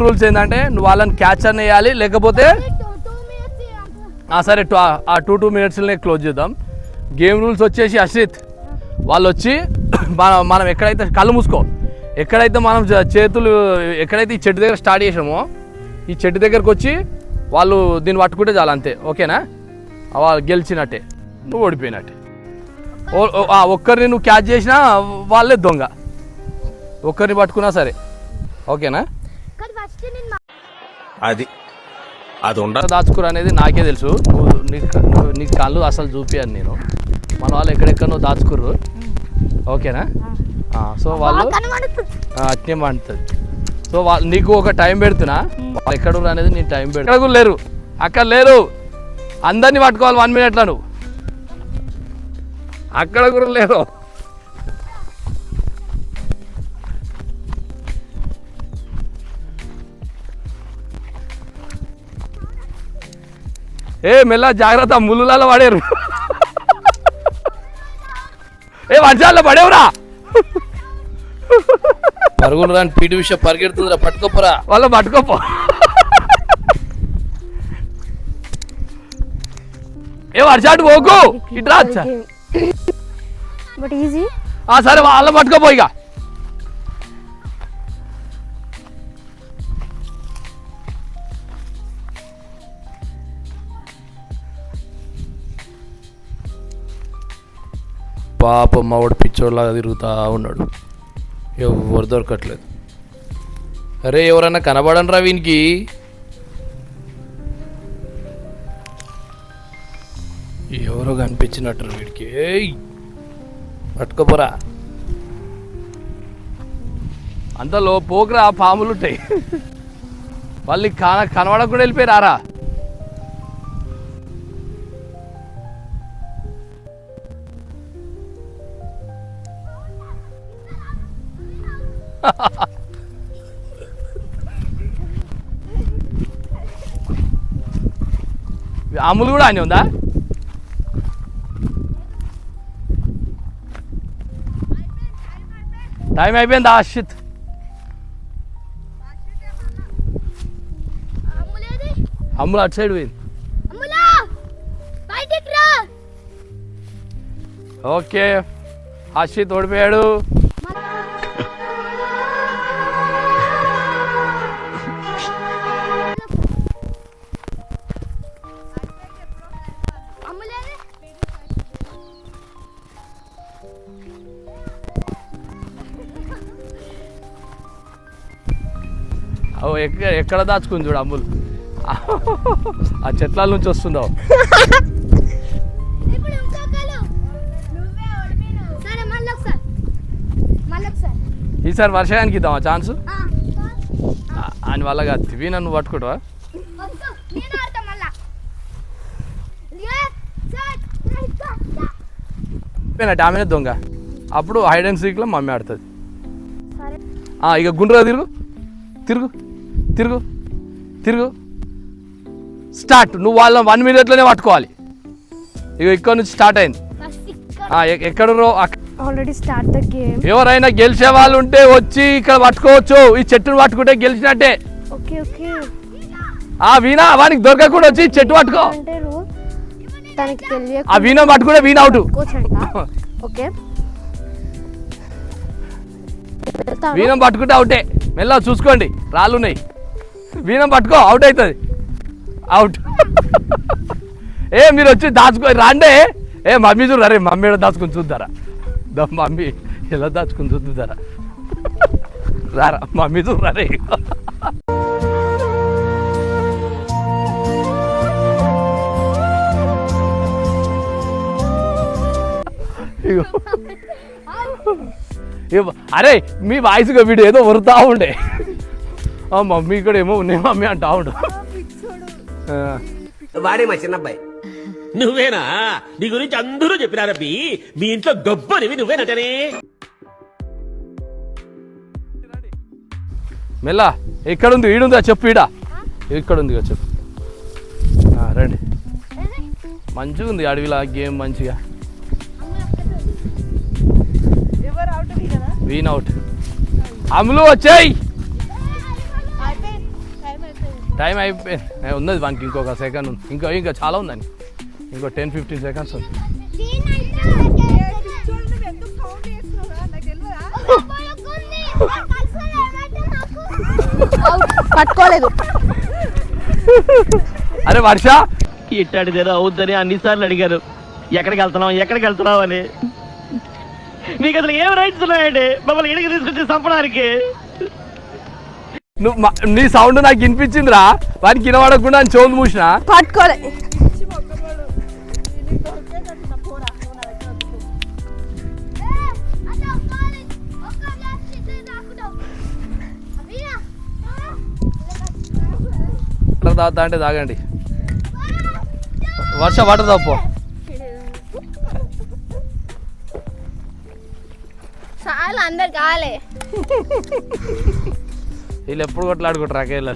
Rules ఏంటంటే నువ్వు వాళ్ళని క్యాచ్ అని వేయాలి లేకపోతే ఆ, సరే టూ ఆ టూ టూ మినిట్స్లోనే క్లోజ్ చేద్దాం. గేమ్ రూల్స్ వచ్చేసి అశ్రిత్ వాళ్ళు వచ్చి మనం మనం ఎక్కడైతే కళ్ళు మూసుకో ఎక్కడైతే మనం చేతులు ఎక్కడైతే ఈ చెట్టు దగ్గర స్టార్ట్ చేసామో ఈ చెట్టు దగ్గరకు వచ్చి వాళ్ళు దీన్ని పట్టుకుంటే చాలు అంతే. ఓకేనా? వాళ్ళు గెలిచినట్టే. నువ్వు ఓడిపోయినట్టే. ఓ- ఒక్కరిని నువ్వు క్యాచ్ చేసినా వాళ్ళే దొంగ. ఒక్కరిని పట్టుకున్నా సరే. ఓకేనా? అది అది ఉండ దాచుకురు అనేది నాకే తెలుసు. నువ్వు నీ కళ్ళు అసలు చూపియాను నేను. మన వాళ్ళు ఎక్కడెక్కడో దాచుకుర్రు. ఓకేనా? ఆ, సో వాళ్ళు ఆ, అట్నే మంటుంది సో వాళ్ళు నీకు ఒక టైం పెడుతున్నా. వాళ్ళు ఎక్కడ ఉన్నారు అనేది నేను టైం పెడతా ఎక్కడ కూడా లేరు? అక్కడ లేరు. అందరినీ పట్టుకోవాలి వన్ మినిట్లో నువ్వు అక్కడ కూడా లేరు. ఏ మెల్ల జాగ్రత్త ముళ్ళులలో పడేరు. ఏ వర్షాల్లో పడేవురా. పరుగులు రాని పీటి విషయం పరిగెడుతుందిరా పట్టుకోపోరా. వాళ్ళ పట్టుకోపో. ఏ వర్షాటు పోకు. ఇట్రా అచ్చా. బట్ ఈజీ ఆ సరే వాళ్ళ పట్టుకోపో ఇక. పాప మావాడు పిచ్చోడ్లాగా తిరుగుతూ ఉన్నాడు. ఎవరు దొరకట్లేదు. అరే ఎవరన్నా కనబడనరా వీనికి? ఎవరో కనిపించినట్టు వీడికి. ఏయ్! పట్టుకోపోరా. అంతలో పోకురా పాములు ఉంటాయి వాళ్ళు కాన కనబడకుండా వెళ్ళిపోయారా అమ్ములు కూడా అని ఉందా? టైం అయిపోయింది ఆశిత్ అమ్ములు అటు సైడ్ పోయింది. ఓకే. ఆశిత్ ఓడిపోయాడు. ఎక్కడ ఎక్కడ దాచుకుంది చూడు అమ్ములు. ఆ చెట్ల నుంచి ఒకసారి. ఈసారి వర్షానికి ఇద్దామా ఛాన్స్? ఆ, అని వల్ల కాదు. తివి నన్ను పట్టుకుంటావా? వద్దు, నేను ఆడతా మళ్ళా. లెఫ్ట్, సెట్, రైట్, గో, డా. పోయినట్టు ఆమెనే దొంగ. అప్పుడు హైడ్ అండ్ సీక్లో మమ్మీ ఆడుతుంది. ఇక గుండ్రగా తిరుగు. తిరుగు. తిరుగు. తిరుగు. స్టార్ట్. నువ్వు వాళ్ళ వన్ మినిట్లోనే పట్టుకోవాలి. ఇక ఇక్కడ నుంచి స్టార్ట్ అయింది. ఫస్ట్ ఇక్కడ ఆ, ఎ- ఎక్కడురో అక్క- ఆల్రెడీ స్టార్ట్ ద గేమ్. ఎవరైనా గెలిచే వాళ్ళు ఉంటే వచ్చి ఇక్కడ పట్టుకోవచ్చు. ఈ చెట్టును పట్టుకుంటే గెలిచినట్టే. Okay okay. ఆ వీణ వానికి దొరకకుండా వచ్చి చెట్టు పట్టుకో. తనకి ఆ వీణ పట్టుకుంటే వీణ అవుట్. ఓకే. వీణం పట్టుకుంటే అవుటే. మెల్ల చూసుకోండి. రాళ్ళు ఉన్నాయి వీణం పట్టుకో అవుట్ అవుతుంది. అవుట్ ఏ మీరు వచ్చి దాచుకో రాండే. ఏ మమ్మీ చూడు అరే మమ్మీ ఎలా దాచుకుని చూద్దారా. దా మమ్మీ ఎలా దాచుకుని చూద్దారా. రారా మమ్మీ చూడు రే అరే మీ వాయిస్గా వీడు ఏదో వరుతా ఉండే. మమ్మీ ఇక్కడ ఏమో ఉన్నాయి మమ్మీ అంటా ఉండు. ఆ, వాడే మా చిన్నబ్బాయి. నువ్వేనా? నీ గురించి అందరూ చెప్పినారబ్బి మీ ఇంట్లో గొప్పనివి నువ్వేనటనే మెల్ల ఎక్కడుంది? ఈడుందా? చెప్పు ఈడ. ఇగో చెప్పు. ఆ, రండి. మంచిగా ఉంది అడవిలా గేమ్ మంచిగా. వీన్ అవుట్ అమ్ములు వచ్చాయి! టైం అయిపోయింది. ఉన్నది వానికి ఇంకొక సెకండ్ ఉంది. ఇంకా ఇంకా చాలా ఉందండి. ఇంకో టెన్ ఫిఫ్టీన్ సెకండ్స్ ఉంది పట్టుకోలేదు. అరే వర్ష! ఇట్టాడిదేదో అవుద్దని అన్నిసార్లు అడిగారు. ఎక్కడికి వెళ్తున్నాం ఎక్కడికి వెళ్తున్నాం అని. మీకు అసలు ఏం రైట్స్ ఉన్నాయండి? మమ్మల్ని ఇడికి తీసుకొచ్చి చంపడానికి. నువ్వు మా- నీ సౌండ్ నాకు వినిపించిందిరా. వానికి వినబడకుండా అని చెవులు మూసిన. పట్టుకోలే. వాటర్ తాగుతా అంటే తాగండి. వర్ష వాటర్ తాపో చాలా అందరు కాలే వీళ్ళు ఎప్పుడు కొట్లాడుకుంటారు అకేళ్ళు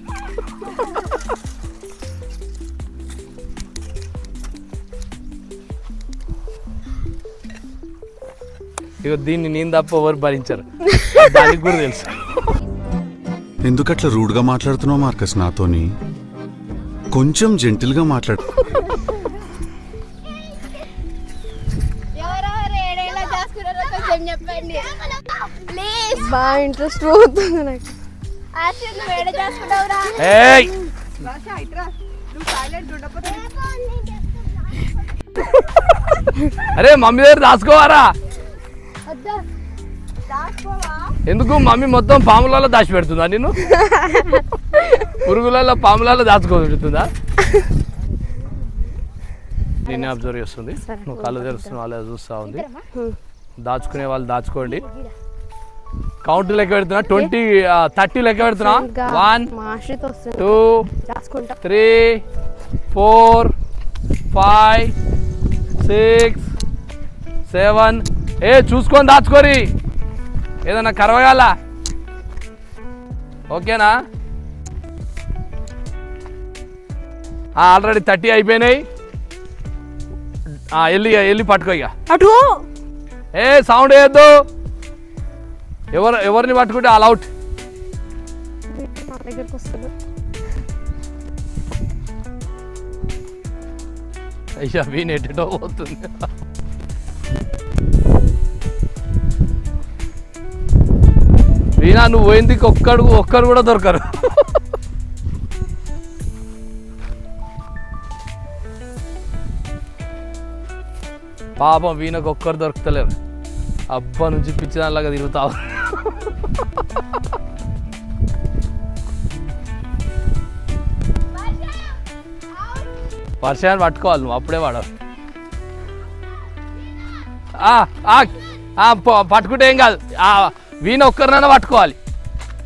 ఇక దీన్ని నేను తప్ప ఎవరు భరించరు. దానికి కూడా తెలుసు. ఎందుకట్లా రూడ్గా మాట్లాడుతున్నావు మార్కస్? నాతోని కొంచెం జెంటిల్గా మాట్లాడు. బాగా ఇంట్రెస్ట్ పోతుంది నాకు. అరే మమ్మీ దగ్గర దాచుకోవారా? ఎందుకు? మమ్మీ మొత్తం పాములలో దాచి పెడుతుందా నేను పురుగులలో పాములలో దాచుకో పెడుతుందా? దీన్ని అబ్జర్వ్ చేస్తుంది. నువ్వు కళ్ళు తెరుస్తున్న వాళ్ళు చూస్తూ ఉంది. దాచుకునే వాళ్ళు దాచుకోండి. కౌంట్ లెక్క పెడుతున్నా. ట్వంటీ థర్టీ లెక్క పెడుతున్నా. One two three four five six seven ఏ చూసుకొని దాచుకోరి. ఏదన్నా కరవగాల. ఓకేనా? ఆల్రెడీ థర్టీ అయిపోయినాయి. వెళ్ళి వెళ్ళి పట్టుకో ఇక. అటు. ఏ సౌండ్ వేయద్దు. ఎవరు ఎవరిని పట్టుకుంటే ఆల్ అవుట్? దగ్గరకు వస్తుంది అయ్యా వీణ్ ఎటో పోతుంది. వీణా నువ్వు పోయింది ఒక్కడు ఒక్కరు కూడా దొరకరు. పాపం వీణకు ఒక్కరు దొరుకుతలేరు. అబ్బా నుంచి పిచ్చిదానిలాగా తిరుగుతావు. వర్షాన్ని పట్టుకోవాలి నువ్వు అప్పుడే వాడవు ఆ, ఆ, ఆ, ప- పట్టుకుంటే ఏం కాదు. ఆ, వీణ ఒక్కరినైనా పట్టుకోవాలి.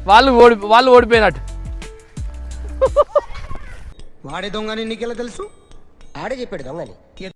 వాళ్ళు ఓడి వాళ్ళు ఓడిపోయినట్టు. వాడే దొంగని నీకెలా తెలుసు? ఆడే చెప్పాడు దొంగని.